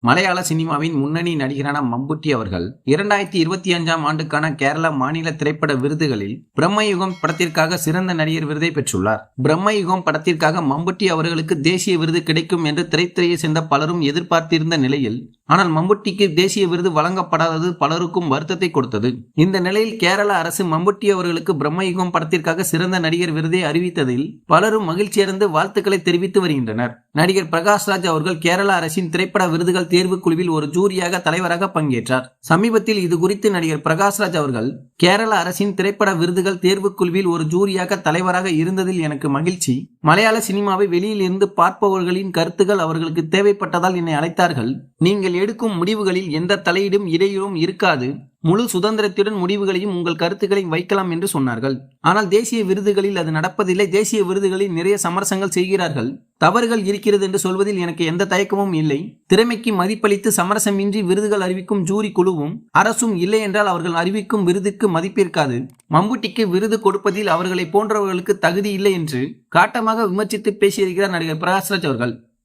மலையாள சினிமாவின் முன்னணி நடிகரான மம்புட்டி அவர்கள் இரண்டாயிரத்தி இருபத்தி அஞ்சாம் ஆண்டுக்கான கேரள மாநில திரைப்பட விருதுகளில் பிரம்மயுகம் படத்திற்காக சிறந்த நடிகர் விருதை பெற்றுள்ளார். பிரம்மயுகம் படத்திற்காக மம்புட்டி அவர்களுக்கு தேசிய விருது கிடைக்கும் என்று திரைத்துறையை சேர்ந்த பலரும் எதிர்பார்த்திருந்த நிலையில் ஆனால் மம்புட்டிக்கு தேசிய விருது வழங்கப்படாதது பலருக்கும் வருத்தத்தை கொடுத்தது. இந்த நிலையில் கேரள அரசு மம்புட்டி அவர்களுக்கு பிரம்மயுகம் படத்திற்காக சிறந்த நடிகர் விருதை அறிவித்ததில் பலரும் மகிழ்ச்சியடைந்து வாழ்த்துக்களை தெரிவித்து வருகின்றனர். நடிகர் பிரகாஷ்ராஜ் அவர்கள் கேரள அரசின் திரைப்பட விருதுகள் தேர்வு குழுவில் ஒரு ஜூரியாக தலைவராக பங்கேற்றார். சமீபத்தில் இது குறித்து நடிகர் பிரகாஷ்ராஜ் அவர்கள் கேரள அரசின் திரைப்பட விருதுகள் தேர்வு குழுவில் ஒரு ஜூரியாக தலைவராக இருந்ததில் எனக்கு மகிழ்ச்சி. மலையாள சினிமாவை வெளியில் இருந்து பார்ப்பவர்களின் கருத்துகள் அவர்களுக்கு தேவைப்பட்டதால் என்னை அழைத்தார்கள். நீங்கள் எடுக்கும் முடிவுகளில் எந்த தலையீடும் இடையூறும் இருக்காது. முழு சுதந்திரத்துடன் முடிவுகளையும் உங்கள் கருத்துக்களை வைக்கலாம் என்று சொன்னார்கள். ஆனால் தேசிய விருதுகளில் அது நடப்பதில்லை. தேசிய விருதுகளில் நிறைய சமரசங்கள் செய்கிறார்கள். தவறுகள் இருக்கிறது என்று சொல்வதில் எனக்கு எந்த தயக்கமும் இல்லை. திறமைக்கு மதிப்பளித்து சமரசமின்றி விருதுகள் அறிவிக்கும் ஜூரி குழுவும் அரசும் இல்லை என்றால் அவர்கள் அறிவிக்கும் விருதுக்கு மதிப்பிருக்காது மம்புட்டிக்கு விருது கொடுப்பதில் அவர்களை போன்றவர்களுக்கு தகுதி இல்லை என்று காட்டமாக விமர்சித்து பேசியிருக்கிறார் நடிகர் பிரகாஷ்ராஜ் அவர்கள்.